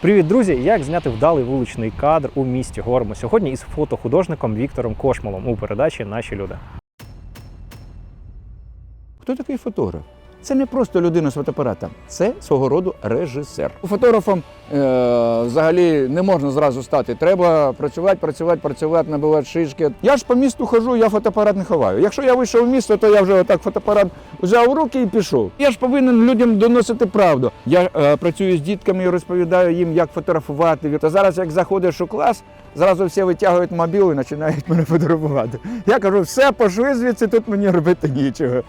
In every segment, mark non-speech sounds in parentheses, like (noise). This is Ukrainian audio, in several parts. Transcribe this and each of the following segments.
Привіт, друзі! Як зняти вдалий вуличний кадр у місті Гормо сьогодні із фотохудожником Віктором Кошмалом у передачі Наші люди. Хто такий фотограф? Це не просто людина з фотоапаратом, це свого роду режисер. Фотографом е, взагалі не можна зразу стати. Треба працювати, працювати, працювати, набивати шишки. Я ж по місту хожу, я фотоапарат не ховаю. Якщо я вийшов в місто, то я вже отак фотоапарат взяв у руки і пішов. Я ж повинен людям доносити правду. Я е, працюю з дітками і розповідаю їм, як фотографувати. То зараз, як заходиш у клас, зразу всі витягують мобіл і починають мене фотографувати. Я кажу, все, пошли звідси, тут мені робити нічого.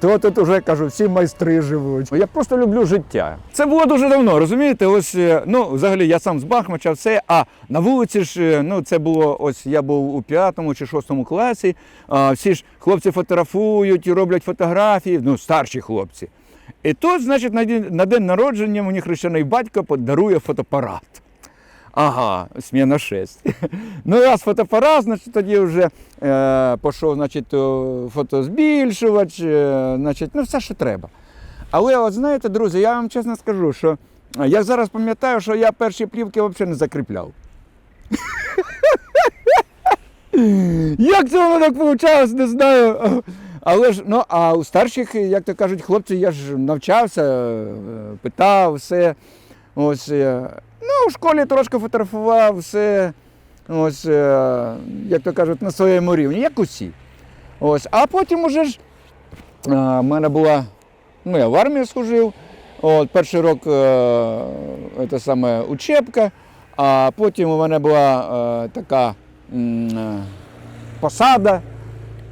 То тут уже кажу, всі майстри живуть. Я просто люблю життя. Це було дуже давно, розумієте? Ось е, ну взагалі я сам з Бахмача, все. А на вулиці ж е, ну це було ось я був у п'ятому чи шостому класі. А, всі ж хлопці фотографують і роблять фотографії, ну старші хлопці. І тут, значить, на день народження мені хрещений батько подарує фотоапарат. Ага, сміна 6. (laughs) Ну, раз фотоапарат, значить, тоді вже е, пішов, значить, фотозбільшувач, е, значить, ну все, що треба. Але от знаєте, друзі, я вам чесно скажу, що я зараз пам'ятаю, що я перші плівки взагалі не закріпляв. (laughs) Як це воно так вийшло, не знаю. Але ж, ну, а у старших, як то кажуть, хлопці, я ж навчався, е, питав все. Ось, е, в школі трошки фотографував все. Ось, е, як то кажуть, на своєму рівні, як усі. Ось, а потім уже ж е, в мене була, ну, я в армії служив. От, перший рок е, це саме учебка, а потім у мене була така посада.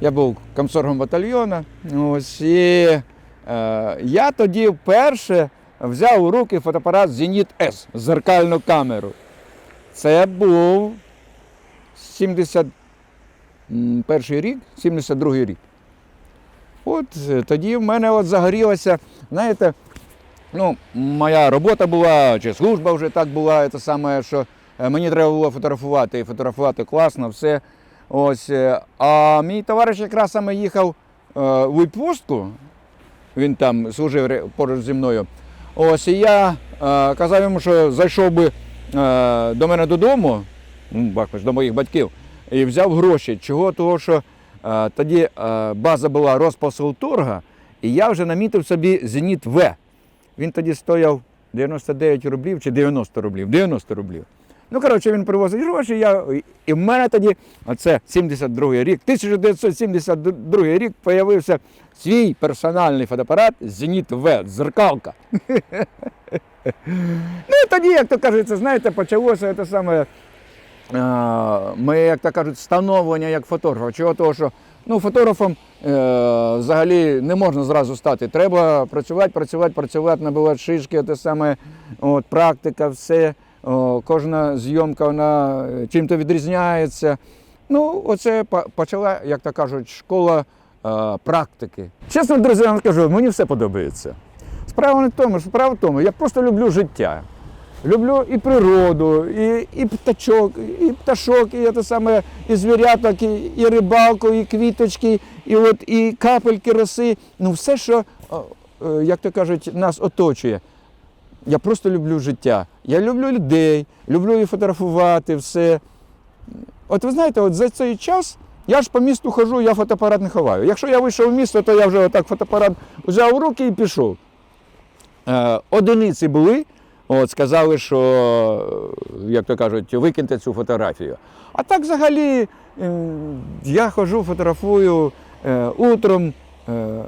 Я був комсоргом батальйону. Ось, і я тоді вперше взяв у руки фотоапарат Зеніт С зеркальну камеру. Це був 71 рік, 72 рік. От е, тоді в мене от загорілося, знаєте, ну, моя робота була, чи служба вже так була, це саме, що е, мені треба було фотографувати, і фотографувати класно, все. Ось. е, А мій товариш якраз саме їхав в відпустку, він там служив поруч зі мною. Ось, і я е, казав йому, що зайшов би е, до мене додому, ну, до моїх батьків, і взяв гроші. Чого? Того, що е, тоді база була Роспосолторга, і я вже намітив собі Зеніт В. Він тоді стояв 99 рублів чи 90 рублів. 90 рублів. Ну, коротше, він привозить гроші, я, і в мене тоді, оце 72 рік, 1972 рік появився свій персональний фотоапарат Зеніт В, зеркалка. (laughs) ну і тоді, як то кажеться, знаєте, почалося це саме моє, як то кажуть, становлення як фотографа. Чого того, що ну, фотографом е, взагалі не можна зразу стати. Треба працювати, працювати, працювати, набивати шишки, те саме, от, практика, все. Кожна зйомка вона е, чим-то відрізняється. Ну, оце почала, як то кажуть, школа е, практики. Чесно, друзі, я вам скажу, мені все подобається. Справа не в тому, справа в тому, я просто люблю життя. Люблю і природу, і, і птачок, і пташок, і те саме, і звіряток, і, і рибалку, і квіточки, і от і капельки роси. Ну, все, що, е, як то кажуть, нас оточує. Я просто люблю життя. Я люблю людей, люблю і фотографувати все. От ви знаєте, от за цей час я ж по місту хожу, я фотоапарат не ховаю. Якщо я вийшов в місто, то я вже отак фотоапарат взяв у руки і пішов. Е, одиниці були, от, сказали, що, е, як то кажуть, викиньте цю фотографію. А так взагалі е, я хожу, фотографую утром,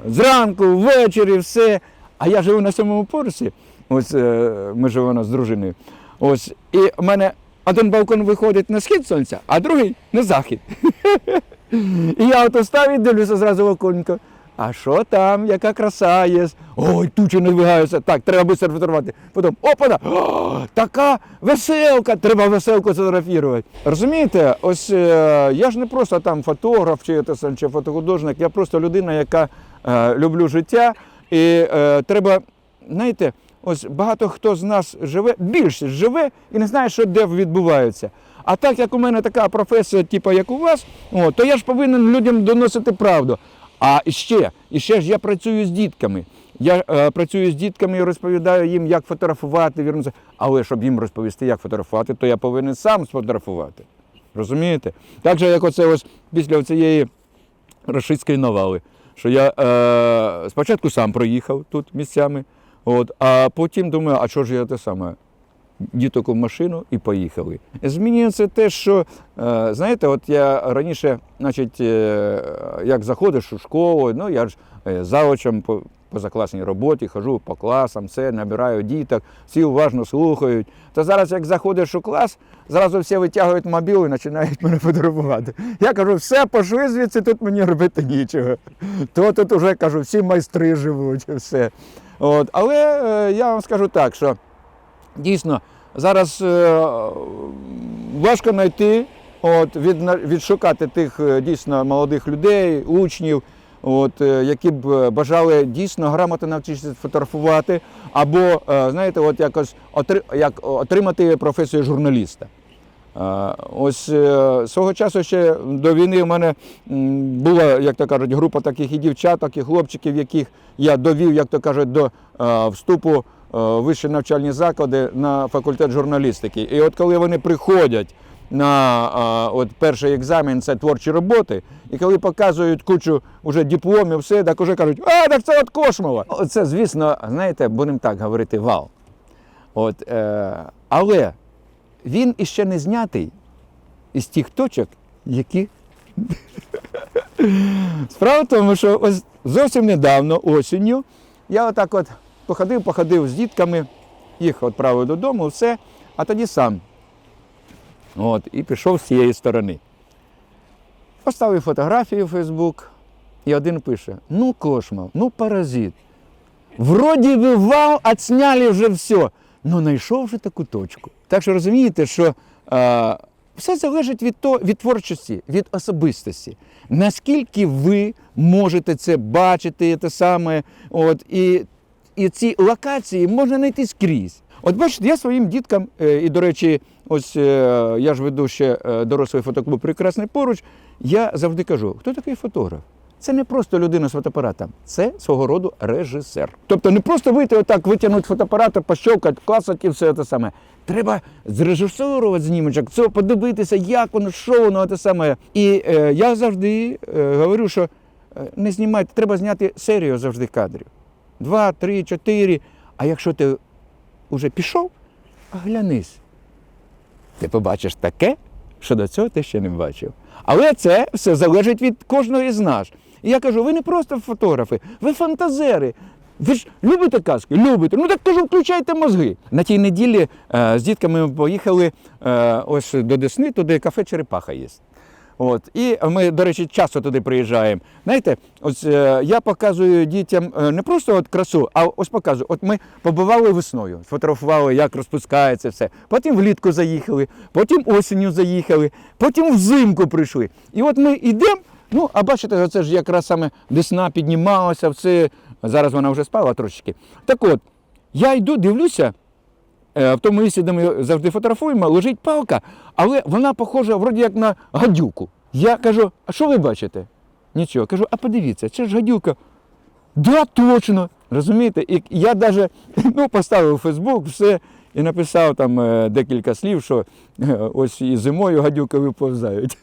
зранку, ввечері, все. А я живу на сьомому поверсі. Ось е, ми живемо з дружиною. Ось, і в мене один балкон виходить на схід сонця, а другий на захід. (laughs) І я ото став і дивлюся зразу в оконко. А що там, яка краса є? Ой, тучі надвигаються. Так, треба швидко фотографувати. Потім опана! О, (gasps) така веселка! Треба веселку фотографувати. Розумієте, ось е, я ж не просто там фотограф чи, чи фотохудожник, я просто людина, яка е, люблю життя. І е, треба, знаєте, ось багато хто з нас живе, більшість живе і не знає, що де відбувається. А так як у мене така професія, типу, як у вас, о, то я ж повинен людям доносити правду. А ще, і ще ж я працюю з дітками. Я е, працюю з дітками і розповідаю їм, як фотографувати, вірно. Але щоб їм розповісти, як фотографувати, то я повинен сам сфотографувати. Розумієте? Так же, як оце ось після цієї рашистської навали, що я е, спочатку сам проїхав тут місцями, от, а потім думаю, а що ж я те саме? Діток в машину і поїхали. Змінюється те, що е, знаєте, от я раніше, значить, е, як заходиш у школу, ну я ж е, заочем позакласній роботі, хожу по класам, все, набираю діток, всі уважно слухають. То зараз, як заходиш у клас, зразу всі витягують мобіл і починають (laughs) мене фотографувати. Я кажу, все, пошли звідси, тут мені робити нічого. То тут вже кажу, всі майстри живуть, все. От. Але е, я вам скажу так, що дійсно зараз е, важко знайти, от, відна- відшукати тих е, дійсно молодих людей, учнів, от, е, які б е, бажали дійсно грамотно навчитися фотографувати, або, е, знаєте, от якось як отримати професію журналіста. Ось свого часу ще до війни в мене була, як то кажуть, група таких і дівчаток, і хлопчиків, яких я довів, як то кажуть, до вступу в вищі навчальні заклади на факультет журналістики. І от коли вони приходять на е, от перший екзамен, це творчі роботи, і коли показують кучу вже дипломів, все, так уже кажуть, а так це от Кошмова. Це, звісно, знаєте, будемо так говорити, вал. От, е, але він іще не знятий із тих точок, які. (laughs) Справа в тому, що ось зовсім недавно, осінню, я отак от походив, походив з дітками, їх відправив додому, все, а тоді сам. От, і пішов з цієї сторони. Поставив фотографію в Фейсбук, і один пише: ну, кошмар, ну паразит. Вроді би вау, отсняли вже все. Ну, знайшов вже таку точку. Так що розумієте, що е, все залежить від, то, від творчості, від особистості. Наскільки ви можете це бачити, те саме, от, і, і ці локації можна знайти скрізь. От бачите, я своїм діткам, е, і, до речі, ось е, я ж веду ще е, дорослий фотоклуб Прекрасний поруч, я завжди кажу, хто такий фотограф? Це не просто людина з фотоапаратом, це свого роду режисер. Тобто не просто вийти отак, витягнути фотоапарат, пощовкати, класати і все те саме. Треба зрежисувати знімочок, це подивитися, як воно, що воно те саме. І е, я завжди е, говорю, що не знімайте, треба зняти серію завжди кадрів. Два, три, чотири. А якщо ти вже пішов, оглянись. Ти побачиш таке, що до цього ти ще не бачив. Але це все залежить від кожного із нас. І я кажу, ви не просто фотографи, ви фантазери. Ви ж любите казки? Любите. Ну так кажу, включайте мозги. На тій неділі е, з дітками ми поїхали е, ось до Десни, туди кафе Черепаха є. От. І ми, до речі, часто туди приїжджаємо. Знаєте, ось е, я показую дітям е, не просто от красу, а ось показую. От ми побували весною, сфотографували, як розпускається все. Потім влітку заїхали, потім осінню заїхали, потім взимку прийшли. І от ми йдемо. Ну, а бачите, це ж якраз саме десна піднімалася, все. Зараз вона вже спала трошечки. Так от, я йду, дивлюся, в тому місці, де ми завжди фотографуємо, лежить палка, але вона похожа вроді як на гадюку. Я кажу, а що ви бачите? Нічого. Кажу, а подивіться, це ж гадюка. Да, точно. Розумієте? І я навіть (laughs) ну, поставив у Фейсбук все і написав там е, декілька слів, що е, ось і зимою гадюки виповзають.